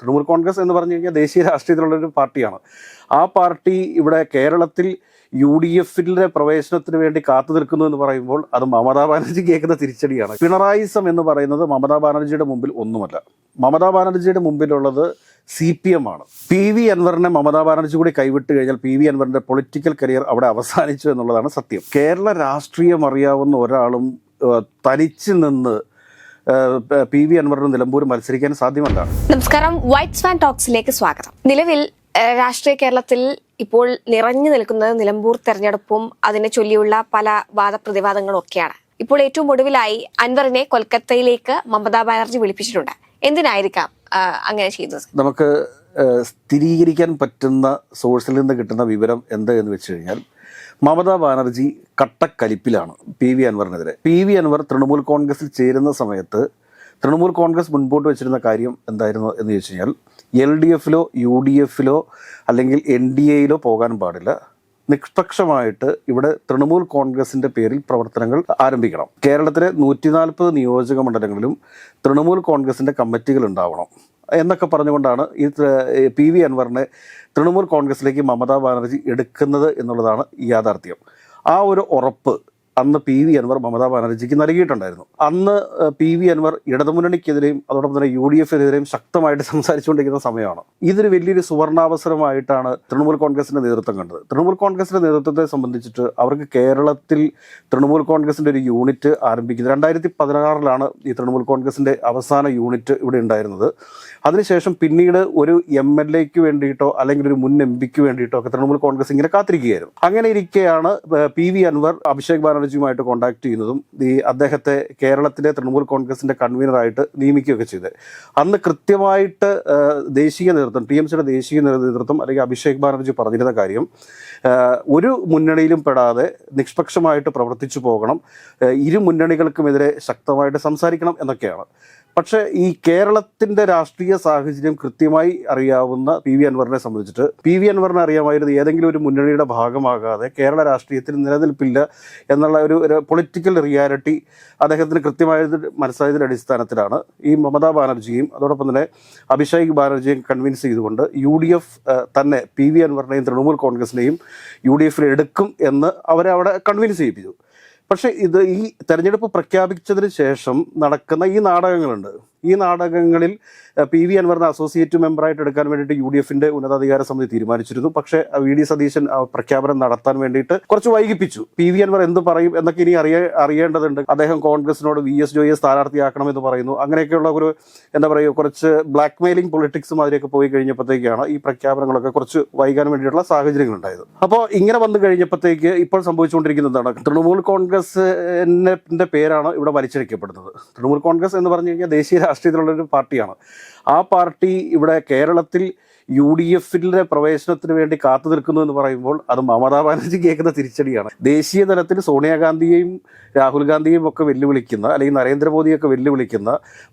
തൃണമൂൽ കോൺഗ്രസ് എന്ന് പറഞ്ഞു കഴിഞ്ഞാൽ ദേശീയ രാഷ്ട്രീയത്തിലുള്ള ഒരു പാർട്ടിയാണ്. ആ പാർട്ടി ഇവിടെ കേരളത്തിൽ യു ഡി എഫിന്റെ പ്രവേശനത്തിന് വേണ്ടി കാത്തു നിൽക്കുന്നു എന്ന് പറയുമ്പോൾ അത് മമതാ ബാനർജി കേൾക്കുന്ന തിരിച്ചടിയാണ്. പിണറായിസം എന്ന് പറയുന്നത് മമതാ ബാനർജിയുടെ മുമ്പിൽ ഒന്നുമല്ല. മമതാ ബാനർജിയുടെ മുമ്പിലുള്ളത് സി പി എം ആണ്. പി വി അൻവറിനെ മമതാ ബാനർജി കൂടി കൈവിട്ട് കഴിഞ്ഞാൽ പി വി അൻവറിന്റെ പൊളിറ്റിക്കൽ കരിയർ അവിടെ അവസാനിച്ചു എന്നുള്ളതാണ് സത്യം. കേരള രാഷ്ട്രീയം അറിയാവുന്ന ഒരാളും തനിച്ച് നിന്ന് പി വി അൻവറിനും നിലമ്പൂർ മത്സരിക്കാൻ സാധ്യമല്ല. നമസ്കാരം. വൈറ്റ് സ്വാൻ ടോക്സിലേക്ക് സ്വാഗതം. നിലവിൽ രാഷ്ട്രീയ കേരളത്തിൽ ഇപ്പോൾ നിറഞ്ഞു നിൽക്കുന്നത് നിലമ്പൂർ തെരഞ്ഞെടുപ്പും അതിനെ ചൊല്ലിയുള്ള പല വാദപ്രതിവാദങ്ങളും ഒക്കെയാണ് ഇപ്പോൾ ഏറ്റവും ഒടുവിലായി അൻവറിനെ കൊൽക്കത്തയിലേക്ക് മമതാ ബാനർജി വിളിപ്പിച്ചിട്ടുണ്ട്. എന്തിനായിരിക്കാം അങ്ങനെ ചെയ്തത് നമുക്ക് സ്ഥിരീകരിക്കാൻ പറ്റുന്ന സോഴ്സിൽ നിന്ന് കിട്ടുന്ന വിവരം എന്ത് എന്ന് വെച്ച് കഴിഞ്ഞാൽ മമതാ ബാനർജി കട്ടക്കലിപ്പിലാണ് പി വി അൻവറിനെതിരെ. പി വി അൻവർ തൃണമൂൽ കോൺഗ്രസിൽ ചേരുന്ന സമയത്ത് തൃണമൂൽ കോൺഗ്രസ് മുൻപോട്ട് വെച്ചിരുന്ന കാര്യം എന്തായിരുന്നു എന്ന് ചോദിച്ചു കഴിഞ്ഞാൽ എൽ ഡി എഫിലോ യു ഡി എഫിലോ അല്ലെങ്കിൽ എൻ ഡി എയിലോ പോകാൻ പാടില്ല. നിഷ്പക്ഷമായിട്ട് ഇവിടെ തൃണമൂൽ കോൺഗ്രസിന്റെ പേരിൽ പ്രവർത്തനങ്ങൾ ആരംഭിക്കണം. കേരളത്തിലെ നൂറ്റി നാൽപ്പത് നിയോജക മണ്ഡലങ്ങളിലും തൃണമൂൽ കോൺഗ്രസിന്റെ കമ്മിറ്റികൾ ഉണ്ടാവണം. എന്നൊക്കെ പറഞ്ഞുകൊണ്ടാണ് ഈ പി വി അൻവറിനെ തൃണമൂൽ കോൺഗ്രസിലേക്ക് മമതാ ബാനർജി എടുക്കുന്നത് എന്നുള്ളതാണ് യാഥാർത്ഥ്യം. ആ ഒരു ഉറപ്പ് അന്ന് പി വി അൻവർ മമതാ ബാനർജിക്ക് നൽകിയിട്ടുണ്ടായിരുന്നു. അന്ന് പി വി അൻവർ ഇടതുമുന്നണിക്കെതിരെയും അതോടൊപ്പം തന്നെ യു ഡി എഫിനെതിരെയും ശക്തമായിട്ട് സംസാരിച്ചുകൊണ്ടിരിക്കുന്ന സമയമാണ്. ഇതൊരു വലിയൊരു സുവർണാവസരമായിട്ടാണ് തൃണമൂൽ കോൺഗ്രസിന്റെ നേതൃത്വം കണ്ടത്. തൃണമൂൽ കോൺഗ്രസിന്റെ നേതൃത്വത്തെ സംബന്ധിച്ചിട്ട് അവർക്ക് കേരളത്തിൽ തൃണമൂൽ കോൺഗ്രസിന്റെ ഒരു യൂണിറ്റ് ആരംഭിക്കുന്നത് രണ്ടായിരത്തി പതിനാറിലാണ് ഈ തൃണമൂൽ കോൺഗ്രസിന്റെ അവസാന യൂണിറ്റ് ഇവിടെ ഉണ്ടായിരുന്നത്. അതിനുശേഷം പിന്നീട് ഒരു എം എൽ എക്ക് വേണ്ടിയിട്ടോ അല്ലെങ്കിൽ ഒരു മുൻ എം പിക്ക് വേണ്ടിയിട്ടോ ഒക്കെ തൃണമൂൽ കോൺഗ്രസ് ഇങ്ങനെ കാത്തിരിക്കുകയായിരുന്നു. അങ്ങനെ ഇരിക്കെയാണ് പി വി അൻവർ അഭിഷേക് ബാനർജിയുമായിട്ട് കോൺടാക്ട് ചെയ്യുന്നതും ഈ അദ്ദേഹത്തെ കേരളത്തിലെ തൃണമൂൽ കോൺഗ്രസിന്റെ കൺവീനറായിട്ട് നിയമിക്കുകയൊക്കെ ചെയ്തത്. അന്ന് കൃത്യമായിട്ട് ദേശീയ നേതൃത്വം ടി എം സിയുടെ ദേശീയ നേതൃത്വം അല്ലെങ്കിൽ അഭിഷേക് ബാനർജി പറഞ്ഞിരുന്ന കാര്യം ഒരു മുന്നണിയിലും പെടാതെ നിഷ്പക്ഷമായിട്ട് പ്രവർത്തിച്ചു പോകണം ഇരു മുന്നണികൾക്കുമെതിരെ ശക്തമായിട്ട് സംസാരിക്കണം എന്നൊക്കെയാണ്. പക്ഷേ ഈ കേരളത്തിന്റെ രാഷ്ട്രീയ സാഹചര്യം കൃത്യമായി അറിയാവുന്ന പി വി അൻവറിനെ സംബന്ധിച്ചിട്ട് പി വി അൻവറിനെ അറിയാമായിരുന്നു ഏതെങ്കിലും ഒരു മുന്നണിയുടെ ഭാഗമാകാതെ കേരള രാഷ്ട്രീയത്തിൽ നിലനിൽപ്പില്ല എന്നുള്ള ഒരു പൊളിറ്റിക്കൽ റിയാലിറ്റി അദ്ദേഹത്തിന് കൃത്യമായത് മനസ്സിലായതിന്റെ അടിസ്ഥാനത്തിലാണ്. ഈ മമതാ ബാനർജിയും അതോടൊപ്പം തന്നെ അഭിഷേക് ബാനർജിയും കൺവിൻസ് ചെയ്തുകൊണ്ട് യു ഡി എഫ് തന്നെ പി വി അൻവറിനെയും തൃണമൂൽ കോൺഗ്രസിനെയും യു ഡി എഫിൽ എടുക്കും എന്ന് അവരെ അവിടെ കൺവിൻസ് ചെയ്യിപ്പിച്ചു. പക്ഷേ ഇത് ഈ തെരഞ്ഞെടുപ്പ് പ്രഖ്യാപിച്ചതിന് ശേഷം നടക്കുന്ന ഈ നാടകങ്ങളുണ്ട്. ഈ നാടകങ്ങളിൽ പി വി അൻവറിനെ അസോസിയേറ്റ് മെമ്പറായിട്ട് എടുക്കാൻ വേണ്ടിയിട്ട് യു ഡി എഫിന്റെ ഉന്നതാധികാര സമിതി തീരുമാനിച്ചിരുന്നു. പക്ഷേ വി ഡി സതീശൻ പ്രഖ്യാപനം നടത്താൻ വേണ്ടിയിട്ട് കുറച്ച് വൈകിപ്പിച്ചു. പി വി അൻവർ എന്ത് പറയും എന്നൊക്കെ ഇനി അറിയ അറിയേണ്ടതുണ്ട്. അദ്ദേഹം കോൺഗ്രസിനോട് വി എസ് ജോയെ സ്ഥാനാർത്ഥിയാക്കണമെന്ന് പറയുന്നു. അങ്ങനെയൊക്കെയുള്ള ഒരു എന്താ പറയുക കുറച്ച് ബ്ലാക്ക് മെയിലിംഗ് പൊളിറ്റിക്സ് മാതിരിയൊക്കെ പോയി കഴിഞ്ഞപ്പോഴത്തേക്കാണ് ഈ പ്രഖ്യാപനങ്ങളൊക്കെ കുറച്ച് വൈകാൻ വേണ്ടിയിട്ടുള്ള സാഹചര്യങ്ങൾ ഉണ്ടായത് അപ്പോൾ ഇങ്ങനെ വന്നു കഴിഞ്ഞപ്പോഴത്തേക്ക് ഇപ്പോൾ സംഭവിച്ചുകൊണ്ടിരിക്കുന്നതാണ്. തൃണമൂൽ കോൺഗ്രസിന്റെ പേരാണ് ഇവിടെ വലിച്ചിഴക്കപ്പെടുന്നത്. തൃണമൂൽ കോൺഗ്രസ് എന്ന് പറഞ്ഞു കഴിഞ്ഞാൽ ദേശീയ രാഷ്ട്രീയത്തിലുള്ള ഒരു പാർട്ടിയാണ്. ആ പാർട്ടി ഇവിടെ കേരളത്തിൽ യു ഡി എഫിന്റെ പ്രവേശനത്തിന് വേണ്ടി കാത്തു നിൽക്കുന്നു എന്ന് പറയുമ്പോൾ അത് മമതാ ബാനർജി കേൾക്കുന്ന തിരിച്ചടിയാണ്. ദേശീയ തലത്തിൽ സോണിയാഗാന്ധിയെയും രാഹുൽ ഗാന്ധിയെയും ഒക്കെ വെല്ലുവിളിക്കുന്ന അല്ലെങ്കിൽ നരേന്ദ്രമോദിയൊക്കെ വെല്ലുവിളിക്കുന്ന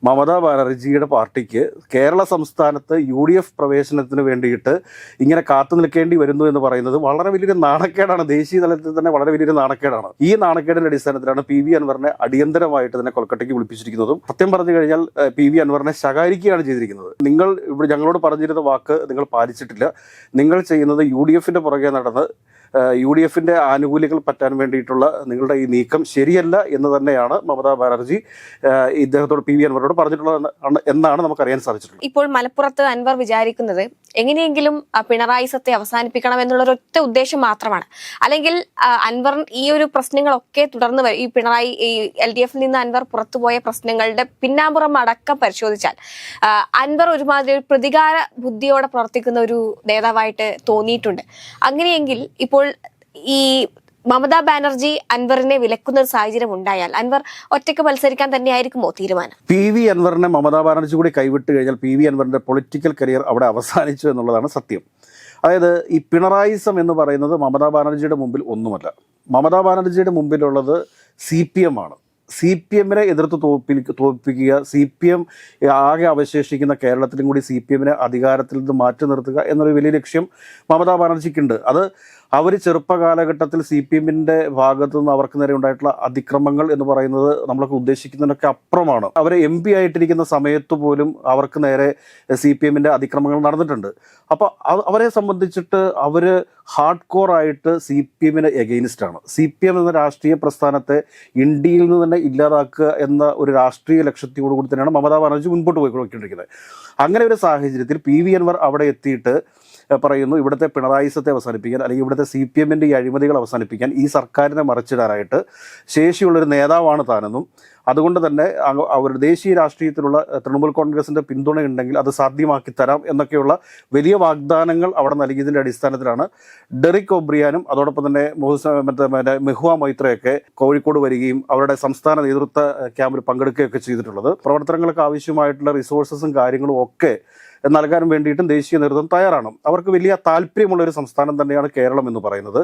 മമതാ ബാനർജിയുടെ പാർട്ടിക്ക് കേരള സംസ്ഥാനത്ത് യു ഡി എഫ് പ്രവേശനത്തിന് വേണ്ടിയിട്ട് ഇങ്ങനെ കാത്തു നിൽക്കേണ്ടി വരുന്നു എന്ന് പറയുന്നത് വളരെ വലിയൊരു നാണക്കേടാണ്. ദേശീയ തലത്തിൽ തന്നെ വളരെ വലിയൊരു നാണക്കേടാണ്. ഈ നാണക്കേടിന്റെ അടിസ്ഥാനത്തിലാണ് പി വി അൻവറിനെ അടിയന്തരമായിട്ട് തന്നെ കൊൽക്കട്ടയ്ക്ക് വിളിപ്പിച്ചിരിക്കുന്നതും. സത്യം പറഞ്ഞു കഴിഞ്ഞാൽ പി വി അൻവറിനെ ശകാരിക്കുകയാണ് ചെയ്തിരിക്കുന്നത്. നിങ്ങൾ ഇവിടെ ഞങ്ങളോട് പറഞ്ഞിരുന്ന വാക്ക് നിങ്ങൾ പാലിച്ചിട്ടില്ല. നിങ്ങൾ ചെയ്യുന്നത് യു ഡി എഫിന്റെ പുറകെ നടന്ന് യു ഡി എഫിന്റെ ആനുകൂല്യങ്ങൾ പറ്റാൻ വേണ്ടിയിട്ടുള്ള നിങ്ങളുടെ ഈ നീക്കം ശരിയല്ല എന്ന് തന്നെയാണ് മമതാ ബാനർജി ഇദ്ദേഹത്തോട് പി വി അൻവറോട് പറഞ്ഞിട്ടുള്ളത് എന്ന് എന്നാണ് നമുക്കറിയാൻ സാധിച്ചിട്ടുള്ളത്. ഇപ്പോൾ മലപ്പുറത്ത് അൻവർ വിചാരിക്കുന്നത് എങ്ങനെയെങ്കിലും പിണറായി സത്തെ അവസാനിപ്പിക്കണം എന്നുള്ള ഒറ്റ ഉദ്ദേശം മാത്രമാണ്. അല്ലെങ്കിൽ അൻവർ ഈ ഒരു പ്രശ്നങ്ങളൊക്കെ തുടർന്ന് ഈ പിണറായി ഈ എൽ ഡി എഫിൽ നിന്ന് അൻവർ പുറത്തുപോയ പ്രശ്നങ്ങളുടെ പിന്നാമ്പുറം അടക്കം പരിശോധിച്ചാൽ അൻവർ ഒരുമാതിരി പ്രതികാര ബുദ്ധിയോടെ പ്രവർത്തിക്കുന്ന ഒരു നേതാവായിട്ട് തോന്നിയിട്ടുണ്ട്. അങ്ങനെയെങ്കിൽ ഇപ്പോൾ ഈ മമതാ ബാനർജി അൻവറിനെ വിലക്കുന്ന ഒരു സാഹചര്യം ഉണ്ടായാൽ അൻവർ ഒറ്റയ്ക്ക് മത്സരിക്കാൻ തന്നെയായിരിക്കുമോ തീരുമാനം? പി വി അൻവറിനെ മമതാ ബാനർജി കൂടി കൈവിട്ട് കഴിഞ്ഞാൽ പി വി അൻവറിന്റെ പൊളിറ്റിക്കൽ കരിയർ അവിടെ അവസാനിച്ചു എന്നുള്ളതാണ് സത്യം. അതായത് ഈ പിണറായിസം എന്ന് പറയുന്നത് മമതാ ബാനർജിയുടെ മുമ്പിൽ ഒന്നുമല്ല. മമതാ ബാനർജിയുടെ മുമ്പിലുള്ളത് സി പി എം ആണ്. സി പി എമ്മിനെ എതിർത്ത് തോൽപ്പി തോൽപ്പിക്കുക സി പി എം ആകെ അവശേഷിക്കുന്ന കേരളത്തിലും കൂടി സി പി എമ്മിനെ അധികാരത്തിൽ നിന്ന് മാറ്റി നിർത്തുക എന്നൊരു വലിയ ലക്ഷ്യം മമതാ ബാനർജിക്കുണ്ട്. അത് അവർ ചെറുപ്പകാലഘട്ടത്തിൽ സി പി എമ്മിന്റെ ഭാഗത്തു നിന്ന് അവർക്ക് നേരെ ഉണ്ടായിട്ടുള്ള അതിക്രമങ്ങൾ എന്ന് പറയുന്നത് നമ്മളൊക്കെ ഉദ്ദേശിക്കുന്നതിനൊക്കെ അപ്പുറമാണ്. അവർ എം പി ആയിട്ടിരിക്കുന്ന സമയത്ത് പോലും അവർക്ക് നേരെ സി പി എമ്മിന്റെ അതിക്രമങ്ങൾ നടന്നിട്ടുണ്ട്. അപ്പോൾ അവരെ സംബന്ധിച്ചിട്ട് അവർ ഹാർഡ് കോർ ആയിട്ട് സി പി എമ്മിന് എഗെയിൻസ്റ്റാണ് സി പി എം എന്ന രാഷ്ട്രീയ പ്രസ്ഥാനത്തെ ഇന്ത്യയിൽ നിന്ന് തന്നെ ഇല്ലാതാക്കുക എന്ന ഒരു രാഷ്ട്രീയ ലക്ഷ്യത്തോടു കൂടി തന്നെയാണ് മമതാ ബാനർജി മുൻപോട്ട് പോയി പോയിക്കൊണ്ടിരിക്കുന്നത്. അങ്ങനെ ഒരു സാഹചര്യത്തിൽ പി വി അൻവർ അവിടെ എത്തിയിട്ട് പറയുന്നു ഇവിടുത്തെ പിണറായിസത്തെ അവസാനിപ്പിക്കാൻ അല്ലെങ്കിൽ ഇവിടുത്തെ സി പി എമ്മിന്റെ ഈ അഴിമതികൾ അവസാനിപ്പിക്കാൻ ഈ സർക്കാരിനെ മറിച്ചിടാനായിട്ട് ശേഷിയുള്ളൊരു നേതാവാണ് താനെന്നും അതുകൊണ്ട് തന്നെ അവർ ദേശീയ രാഷ്ട്രീയത്തിലുള്ള തൃണമൂൽ പിന്തുണ പിന്തുണയുണ്ടെങ്കിൽ അത് സാധ്യമാക്കി തരാം എന്നൊക്കെയുള്ള വലിയ വാഗ്ദാനങ്ങൾ അവിടെ നൽകിയതിന്റെ അടിസ്ഥാനത്തിലാണ് ഡെറിക് ഒബ്രിയാനും അതോടൊപ്പം തന്നെ മറ്റേ മറ്റേ മെഹുവ മൈത്രയൊക്കെ കോഴിക്കോട് വരികയും അവരുടെ സംസ്ഥാന നേതൃത്വ ക്യാമ്പിൽ പങ്കെടുക്കുകയൊക്കെ ചെയ്തിട്ടുള്ളത്. പ്രവർത്തനങ്ങൾക്ക് ആവശ്യമായിട്ടുള്ള റിസോഴ്സസും കാര്യങ്ങളും ഒക്കെ നൽകാൻ വേണ്ടിയിട്ടും ദേശീയ നേതൃത്വം തയ്യാറാണ്. അവർക്ക് വലിയ താല്പര്യമുള്ള ഒരു സംസ്ഥാനം തന്നെയാണ് കേരളം എന്ന് പറയുന്നത്.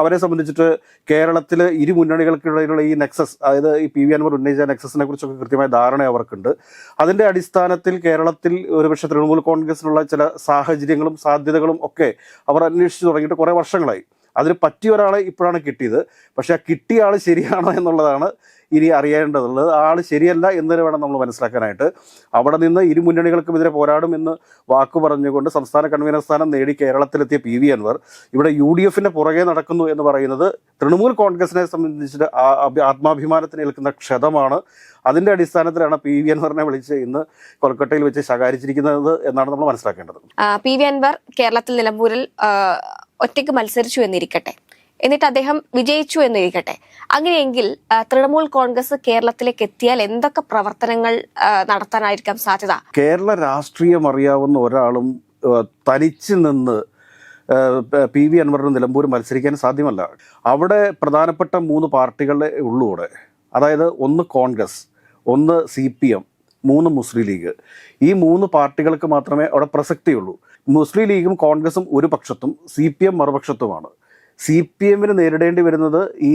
അവരെ സംബന്ധിച്ചിട്ട് കേരളത്തിൽ ഇരു മുന്നണികൾക്കിടയിലുള്ള ഈ നെക്സസ് അതായത് ഈ പി വി അൻവർ ഉന്നയിച്ച നെക്സസിനെ കുറിച്ചൊക്കെ കൃത്യമായ ധാരണ അവർക്കുണ്ട്. അതിന്റെ അടിസ്ഥാനത്തിൽ കേരളത്തിൽ ഒരുപക്ഷെ തൃണമൂൽ കോൺഗ്രസിനുള്ള ചില സാഹചര്യങ്ങളും സാധ്യതകളും ഒക്കെ അവർ അന്വേഷിച്ചു തുടങ്ങിയിട്ട് കുറേ വർഷങ്ങളായി. അതിന് പറ്റിയ ഒരാളെ ഇപ്പോഴാണ് കിട്ടിയത്. പക്ഷേ ആ കിട്ടിയ ആൾ ശരിയാണോ എന്നുള്ളതാണ് ഇനി അറിയേണ്ടതുള്ളത്. ആൾ ശരിയല്ല എന്നതിന് വേണം നമ്മൾ മനസ്സിലാക്കാനായിട്ട്. അവിടെ നിന്ന് ഇരു മുന്നണികൾക്കുമെതിരെ പോരാടും എന്ന് വാക്ക് പറഞ്ഞുകൊണ്ട് സംസ്ഥാന കൺവീനർ സ്ഥാനം നേടി കേരളത്തിലെത്തിയ പി വി അൻവർ. ഇവിടെ യു ഡി എഫിന്റെ പുറകെ നടക്കുന്നു എന്ന് പറയുന്നത് തൃണമൂൽ കോൺഗ്രസിനെ സംബന്ധിച്ചിട്ട് ആത്മാഭിമാനത്തിന് ഏൽക്കുന്ന ക്ഷതമാണ്. അതിന്റെ അടിസ്ഥാനത്തിലാണ് പി വി അൻവറിനെ വിളിച്ച് ഇന്ന് കൊൽക്കട്ടയിൽ വെച്ച് ശകാരിച്ചിരിക്കുന്നത് എന്നാണ് നമ്മൾ മനസ്സിലാക്കേണ്ടത്. പി വി അൻവർ കേരളത്തിൽ നിലമ്പൂരിൽ ഒറ്റയ്ക്ക് മത്സരിച്ചു എന്നിരിക്കട്ടെ. എന്നിട്ട് അദ്ദേഹം വിജയിച്ചു എന്നിരിക്കട്ടെ. അങ്ങനെയെങ്കിൽ തൃണമൂൽ കോൺഗ്രസ് കേരളത്തിലേക്ക് എത്തിയാൽ എന്തൊക്കെ പ്രവർത്തനങ്ങൾ നടത്താനായിരിക്കാം സാധ്യത? കേരള രാഷ്ട്രീയം അറിയാവുന്ന ഒരാളും തനിച്ച് നിന്ന് പി വി അൻവറിന് നിലമ്പൂർ മത്സരിക്കാൻ സാധ്യമല്ല. അവിടെ പ്രധാനപ്പെട്ട മൂന്ന് പാർട്ടികളെ ഉള്ളൂ അവിടെ. അതായത് ഒന്ന് കോൺഗ്രസ് ഒന്ന് സി പി എം മൂന്ന് മുസ്ലിം ലീഗ്. ഈ മൂന്ന് പാർട്ടികൾക്ക് മാത്രമേ അവിടെ പ്രസക്തിയുള്ളൂ. മുസ്ലിം ലീഗും കോൺഗ്രസും ഒരു പക്ഷത്തും സി പി എം മറുപക്ഷത്തുമാണ്. സി പി എമ്മിന് നേരിടേണ്ടി വരുന്നത് ഈ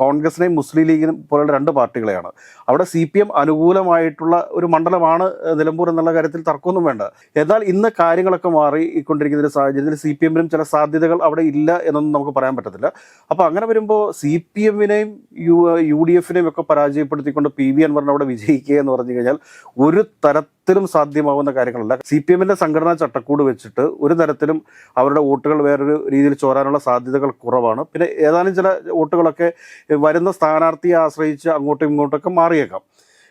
കോൺഗ്രസിനെയും മുസ്ലിം ലീഗിനും പോലുള്ള രണ്ട് പാർട്ടികളെയാണ്. അവിടെ സി പി എം അനുകൂലമായിട്ടുള്ള ഒരു മണ്ഡലമാണ് നിലമ്പൂർ എന്നുള്ള കാര്യത്തിൽ തർക്കമൊന്നും വേണ്ട. എന്നാൽ ഇന്ന് കാര്യങ്ങളൊക്കെ മാറി കൊണ്ടിരിക്കുന്ന ഒരു സാഹചര്യത്തിൽ സി പി എമ്മിനും ചില സാധ്യതകൾ അവിടെ ഇല്ല എന്നൊന്നും നമുക്ക് പറയാൻ പറ്റത്തില്ല. അപ്പോൾ അങ്ങനെ വരുമ്പോൾ സി പി എമ്മിനെയും യു യു ഡി എഫിനെയും ഒക്കെ പരാജയപ്പെടുത്തിക്കൊണ്ട് പി വി അൻവറിനെ അവിടെ വിജയിക്കുക എന്ന് പറഞ്ഞു കഴിഞ്ഞാൽ ഒരു തരത്തിലും സാധ്യമാവുന്ന കാര്യങ്ങളല്ല. സി പി എമ്മിന്റെ സംഘടനാ ചട്ടക്കൂട് വെച്ചിട്ട് ഒരു തരത്തിലും അവരുടെ വോട്ടുകൾ വേറൊരു രീതിയിൽ ചോരാനുള്ള സാധ്യതകൾ കുറവാണ്. പിന്നെ ഏതാനും ചില വോട്ടുകളൊക്കെ വരുന്ന സ്ഥാനാർത്ഥിയെ ആശ്രയിച്ച് അങ്ങോട്ടും ഇങ്ങോട്ടൊക്കെ മാറിയേക്കാം.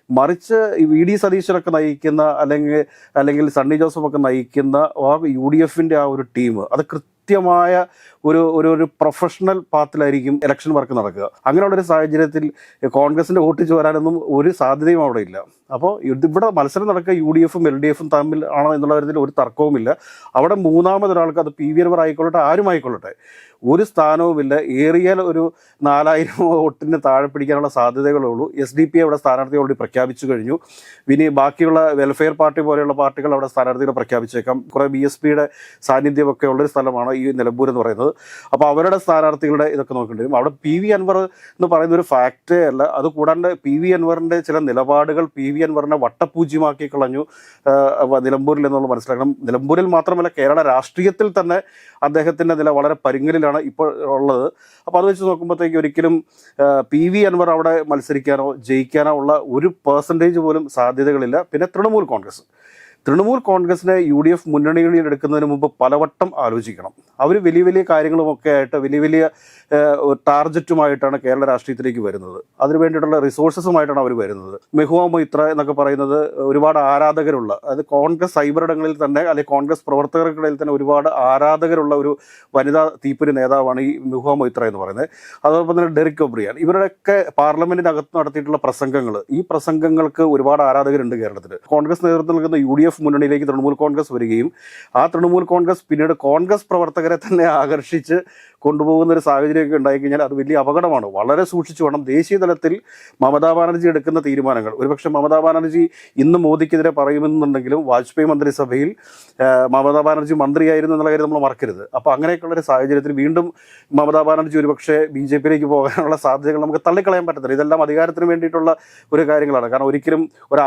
മറിച്ച് വി ഡി സതീശനൊക്കെ നയിക്കുന്ന അല്ലെങ്കിൽ അല്ലെങ്കിൽ സണ്ണി ജോസഫ് ഒക്കെ നയിക്കുന്ന ആ യു ഡി എഫിന്റെ ആ ഒരു ടീം അത് കൃത്യമായ ഒരു ഒരു ഒരു പ്രൊഫഷണൽ പാത്തിലായിരിക്കും ഇലക്ഷൻ വർക്ക് നടക്കുക. അങ്ങനെയുള്ള ഒരു സാഹചര്യത്തിൽ കോൺഗ്രസിന്റെ വോട്ട് ചോരാനൊന്നും ഒരു സാധ്യതയും അവിടെ ഇല്ല. അപ്പോൾ ഇവിടെ മത്സരം നടക്കുക യു ഡി എഫും എൽ ഡി എഫും തമ്മിൽ ആണോ എന്നുള്ള കാര്യത്തിൽ ഒരു തർക്കവുമില്ല അവിടെ മൂന്നാമതൊരാൾക്ക് അത് പി വി അൻവർ ആയിക്കൊള്ളട്ടെ ആരും ആയിക്കൊള്ളട്ടെ. ഒരു സ്ഥാനവുമില്ല ഏറിയാൽ ഒരു നാലായിരം വോട്ടിന് താഴെ പിടിക്കാനുള്ള സാധ്യതകളേ ഉള്ളൂ. എസ് ഡി പി അവിടെ സ്ഥാനാർത്ഥി ഓൾറെഡി പ്രഖ്യാപിച്ചു കഴിഞ്ഞു. ഇനി ബാക്കിയുള്ള വെൽഫെയർ പാർട്ടി പോലെയുള്ള പാർട്ടികൾ അവിടെ സ്ഥാനാർത്ഥികളെ പ്രഖ്യാപിച്ചേക്കാം. കുറേ ബി എസ് പിയുടെ സാന്നിധ്യമൊക്കെ ഉള്ളൊരു സ്ഥലമാണ് ഈ നിലമ്പൂർ എന്ന് പറയുന്നത്. അപ്പോൾ അവരുടെ സ്ഥാനാർത്ഥികളുടെ ഇതൊക്കെ നോക്കേണ്ടി വരും. അവിടെ പി വി അൻവർ എന്ന് പറയുന്ന ഒരു ഫാക്റ്റേ അല്ല. അത് കൂടാണ്ട് പി വി അൻവറിന്റെ ചില നിലപാടുകൾ പി വി അൻവറിനെ വട്ടപൂജ്യമാക്കി കളഞ്ഞു നിലമ്പൂരിൽ എന്നുള്ള മനസ്സിലാക്കണം. നിലമ്പൂരിൽ മാത്രമല്ല കേരള രാഷ്ട്രീയത്തിൽ തന്നെ അദ്ദേഹത്തിന്റെ നില വളരെ പരുങ്ങലിലാണ് ഇപ്പോൾ ഉള്ളത്. അപ്പോൾ അത് വെച്ച് നോക്കുമ്പോഴത്തേക്ക് ഒരിക്കലും പി വി അൻവർ അവിടെ മത്സരിക്കാനോ ജയിക്കാനോ ഉള്ള ഒരു പേഴ്സന്റേജ് പോലും സാധ്യതകളില്ല. പിന്നെ തൃണമൂൽ കോൺഗ്രസ്. തൃണമൂൽ കോൺഗ്രസിനെ യു ഡി എഫ് മുന്നണികളിൽ എടുക്കുന്നതിന് മുമ്പ് പലവട്ടം ആലോചിക്കണം. അവർ വലിയ വലിയ കാര്യങ്ങളുമൊക്കെ ആയിട്ട് വലിയ വലിയ ടാർജറ്റുമായിട്ടാണ് കേരള രാഷ്ട്രീയത്തിലേക്ക് വരുന്നത്. അതിനു വേണ്ടിയിട്ടുള്ള റിസോഴ്സസുമായിട്ടാണ് അവർ വരുന്നത്. മെഹുവ മൊയ്ത്ര എന്നൊക്കെ പറയുന്നത് ഒരുപാട് ആരാധകരുള്ള അതായത് കോൺഗ്രസ് സൈബറിടങ്ങളിൽ തന്നെ അല്ലെങ്കിൽ കോൺഗ്രസ് പ്രവർത്തകർക്കിടയിൽ തന്നെ ഒരുപാട് ആരാധകരുള്ള ഒരു വനിതാ തീപ്പൊരു നേതാവാണ് ഈ മെഹുവ മൊയ്ത്ര എന്ന് പറയുന്നത്. അതോടൊപ്പം തന്നെ ഡെറിക് ഒബ്രിയാൻ. ഇവരുടെയൊക്കെ പാർലമെന്റിനകത്ത് നടത്തിയിട്ടുള്ള പ്രസംഗങ്ങൾ ഈ പ്രസംഗങ്ങൾക്ക് ഒരുപാട് ആരാധകരുണ്ട് കേരളത്തിൽ കോൺഗ്രസ് നേതൃത്വം നൽകുന്ന യു ഡി എഫ് മുന്നണിയിലേക്ക് തൃണമൂൽ കോൺഗ്രസ് വരികയും ആ തൃണമൂൽ കോൺഗ്രസ് പിന്നീട് കോൺഗ്രസ് പ്രവർത്തകരെ തന്നെ ആകർഷിച്ച് കൊണ്ടുപോകുന്ന ഒരു സാഹചര്യമൊക്കെ ഉണ്ടായിക്കഴിഞ്ഞാൽ അത് വലിയ അപകടമാണ്. വളരെ സൂക്ഷിച്ചു വേണം ദേശീയ തലത്തിൽ മമതാ ബാനർജി എടുക്കുന്ന തീരുമാനങ്ങൾ. ഒരുപക്ഷെ മമതാ ബാനർജി ഇന്ന് മോദിക്കെതിരെ പറയുമെന്നുണ്ടെങ്കിലും വാജ്പേയി മന്ത്രിസഭയിൽ മമതാ ബാനർജി മന്ത്രിയായിരുന്നു എന്നുള്ള കാര്യം നമ്മൾ മറക്കരുത്. അപ്പോൾ അങ്ങനെയൊക്കെയുള്ള ഒരു സാഹചര്യത്തിൽ വീണ്ടും മമതാ ബാനർജി ഒരുപക്ഷെ ബി ജെ പിയിലേക്ക് പോകാനുള്ള സാധ്യതകൾ നമുക്ക് തള്ളിക്കളയാൻ പറ്റത്തില്ല. ഇതെല്ലാം അധികാരത്തിന് വേണ്ടിയിട്ടുള്ള ഒരു കാര്യങ്ങളാണ്. കാരണം ഒരിക്കലും ഒരു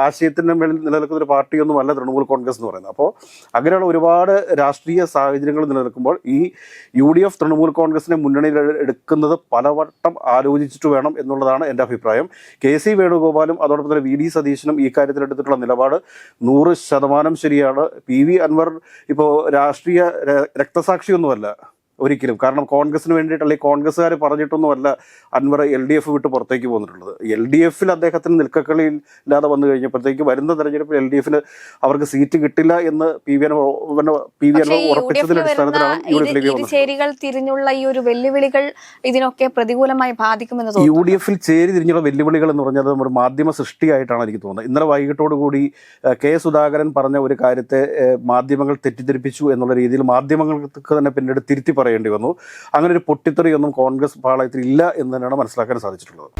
മേളിൽ നിലനിൽക്കുന്ന ഒരു പാർട്ടിയൊന്നും അല്ല തൃണമൂൽ കോൺഗ്രസ് എന്ന് പറയുന്നത്. അപ്പോൾ അങ്ങനെയുള്ള ഒരുപാട് രാഷ്ട്രീയ സാഹചര്യങ്ങൾ നിലനിൽക്കുമ്പോൾ ഈ യു ഡി എഫ് തൃണമൂൽ കോൺഗ്രസിനെ മുന്നണിയിൽ എടുക്കുന്നത് പലവട്ടം ആലോചിച്ചിട്ട് വേണം എന്നുള്ളതാണ് എന്റെ അഭിപ്രായം. കെ സി വേണുഗോപാലും അതോടൊപ്പം തന്നെ വി ഡി സതീശനും ഈ കാര്യത്തിൽ എടുത്തിട്ടുള്ള നിലപാട് നൂറ് ശതമാനം ശരിയാണ്. പി വി അൻവർ ഇപ്പോൾ രാഷ്ട്രീയ രക്തസാക്ഷിയൊന്നുമല്ല. ഒരിക്കലും. കാരണം കോൺഗ്രസിന് വേണ്ടിയിട്ട് അല്ലെങ്കിൽ കോൺഗ്രസ്സുകാർ പറഞ്ഞിട്ടൊന്നുമല്ല അൻവർ എൽ ഡി എഫ് വിട്ട് പുറത്തേക്ക് പോന്നിട്ടുള്ളത്. എൽ ഡി എഫിൽ അദ്ദേഹത്തിന് നിൽക്കക്കളി ഇല്ലാതെ വന്നു കഴിഞ്ഞപ്പോഴത്തേക്ക് വരുന്ന തെരഞ്ഞെടുപ്പിൽ എൽ ഡി എഫിന് അവർക്ക് സീറ്റ് കിട്ടില്ല എന്ന് P V N P V ഉറപ്പിച്ചതിന്റെ അടിസ്ഥാനത്തിലാണ് യു ഡി എഫിലേക്ക് വന്നത്. തിരിഞ്ഞുള്ള ഈ ഒരു വെല്ലുവിളികൾ ഇതിനൊക്കെ പ്രതികൂലമായി ബാധിക്കുമെന്ന് യു ഡി എഫിൽ ചേരി തിരിഞ്ഞുള്ള വെല്ലുവിളികൾ എന്ന് പറഞ്ഞത് നമ്മുടെ മാധ്യമ സൃഷ്ടിയായിട്ടാണ് എനിക്ക് തോന്നുന്നത്. ഇന്നലെ വൈകിട്ടോടുകൂടി കൂടി കെ സുധാകരൻ പറഞ്ഞ ഒരു കാര്യത്തെ മാധ്യമങ്ങൾ തെറ്റിദ്ധരിപ്പിച്ചു എന്നുള്ള രീതിയിൽ മാധ്യമങ്ങൾക്ക് തന്നെ പിന്നീട് തിരുത്തി പറയേണ്ടി വന്നു. അങ്ങനെ ഒരു പൊട്ടിത്തെറിയൊന്നും കോൺഗ്രസ് പാളയത്തിൽ ഇല്ല എന്ന് തന്നെയാണ് മനസ്സിലാക്കാൻ സാധിച്ചിട്ടുള്ളത്.